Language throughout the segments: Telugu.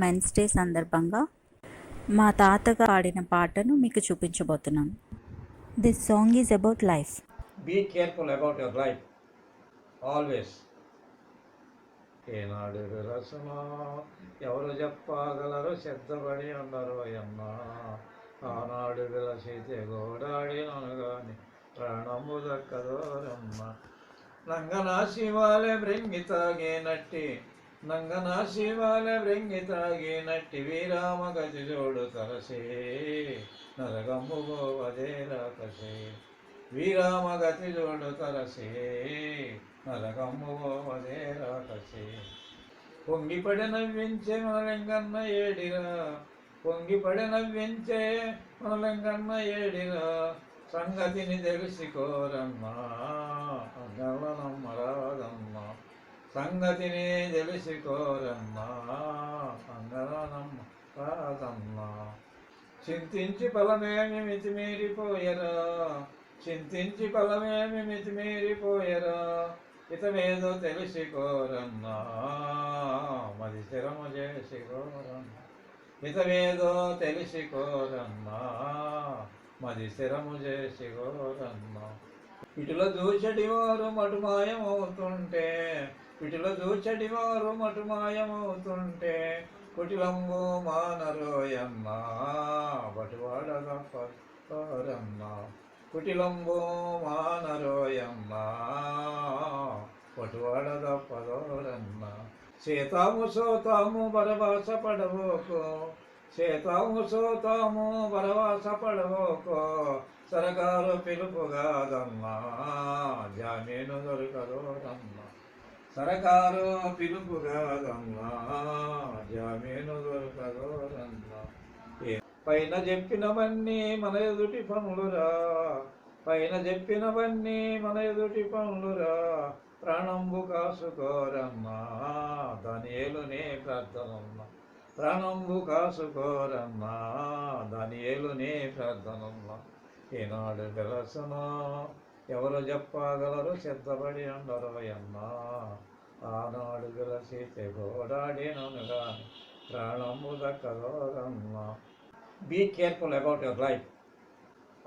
మెన్స్ డే సందర్భంగా మా తాతగా పాడిన పాటను మీకు చూపించబోతున్నాను this song is about life be careful about your life always ఏనాడు రసమా ఎవరు చెప్పగలరు శ్రద్ధపడి ఉండరు అయ్యమ్మ. ఆనాడు విలసితే గోడాడినను గాని ప్రాణము దక్కదోరమ్మ. రంగనా శివాలే బ్రింగి తాగేనట్టి నంగనా శివాలే తాగి నట్టి వీరామ గతి జోడు తలసే నరగమ్ము గోవదే రాకసే వీరామ గతి జోడు తలసే నరకమ్ము గోవదే రాకసే పొంగిపడి నవ్వించే మన వెంకన్న ఏడిరా. పొంగిపడి నవ్వించే మన వెంకన్న ఏడిరా. సంగతిని తెలుసుకోరమ్మా. సంగతిని తెలిసికోరమ్మా అంగళనమ్మ రాదమ్మ. చింతించి ఫలమేమి మితిమీరిపోయరా? చింతించి ఫలమేమి మితిమీరిపోయరా? ఇతమేదో తెలిసికోరన్నా మది స్థిరము చేసుకోరన్నా ఇతమేదో తెలుసుకోరన్నా మది స్థిరము చేసుకోరన్నా ఇటుల దూచడి వారు మటుమాయమవుతుంటే ఇటుల దూచడి వారు మటుమాయమవుతుంటే కుటిలంబు మానరోయమ్మ బటువాడ తప్పరమ్మా కుటిలంబు మానరోయమ్మ పటువాడ పదోరమ్మ సీతాము సోతాము బరబాస పడవోకో సీతాము సోతాము బరవాస పడవోకో సరకారు పిలుపుగాదమ్మా జామీను దొరకదోరమ్మా సరకారు పిలుపుగాదమ్మా జామీను దొరకదోరమ్మా ఏ- పైన చెప్పినవన్నీ మన ఎదుటి పనులురా పైన చెప్పినవన్నీ మన ఎదుటి పనులురా ప్రాణంబు కాసుకోరమ్మా ఏలునే ప్రార్థనమ్మా. ప్రాణంబు కాసుకోరమ్మా దానియేలునే ప్రార్థనమ్మ. ఈనాడు వెలసను ఎవరు చెప్పగలరు సిద్ధపడి ఉండరు ఆనాడు వెలసి గోడాడినను గాని ప్రాణంబు దక్కదోరమ్మా. Be careful about your life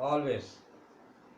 always